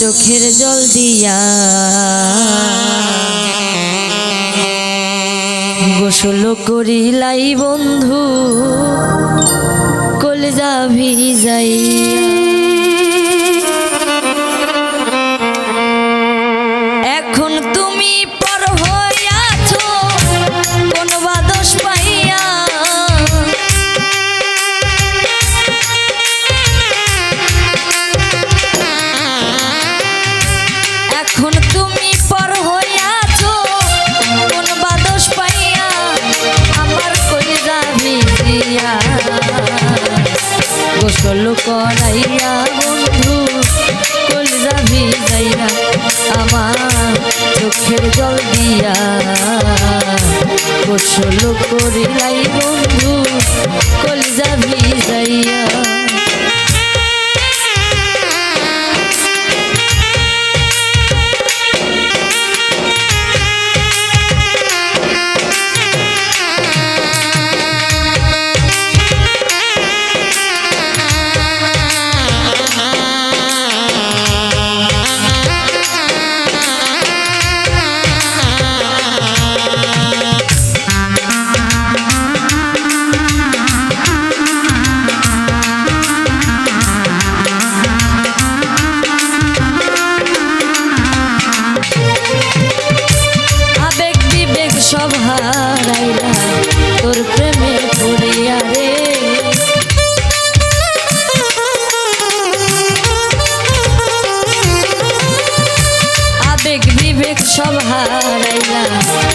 চোখের জল দিয়া। গোসল করিলাই বন্ধু কলজা ভিজাই। চলো করাইয়া বন্ধু কলিজা ভিজাইয়া আমার চোখের জল দিয়া। গোসল করিলাই বন্ধু কলিজা ভিজাইয়া সব হারাইলাম।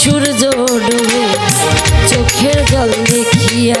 সূর্য ডুবে চোখের জল দেখিয়া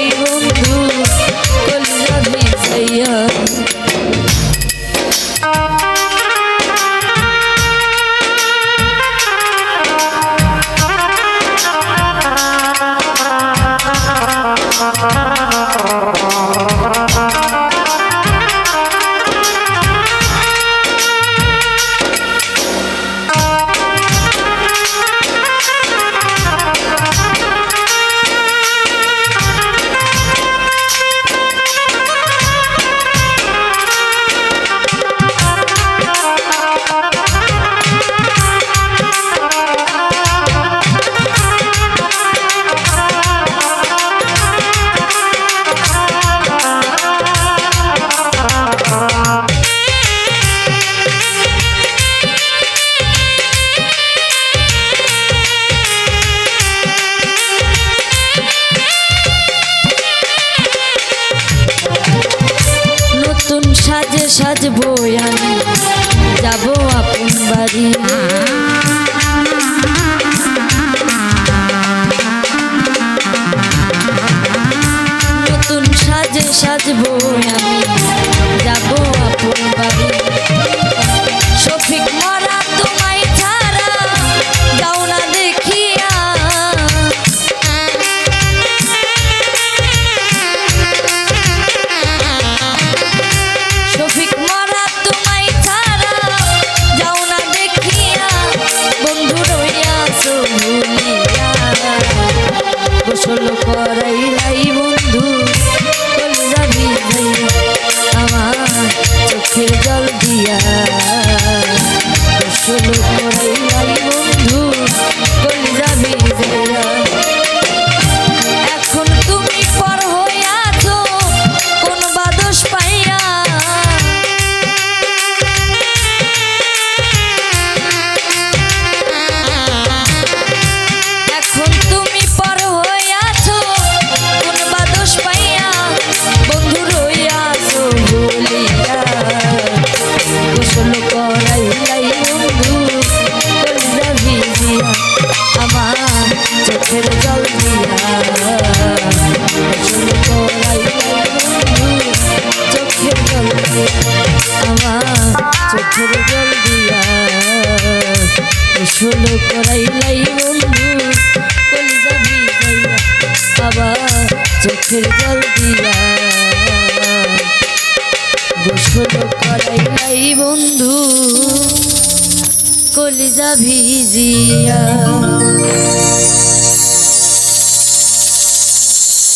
রে নতুন সাজে সাজবো আমি আসর জল দিয়া গোসল করাইলাই বন্ধু, কলিজা ভিজাইয়া আবার চোখের জল দিয়া গোসল করাইলাই বন্ধু, কলিজা ভিজিয়া।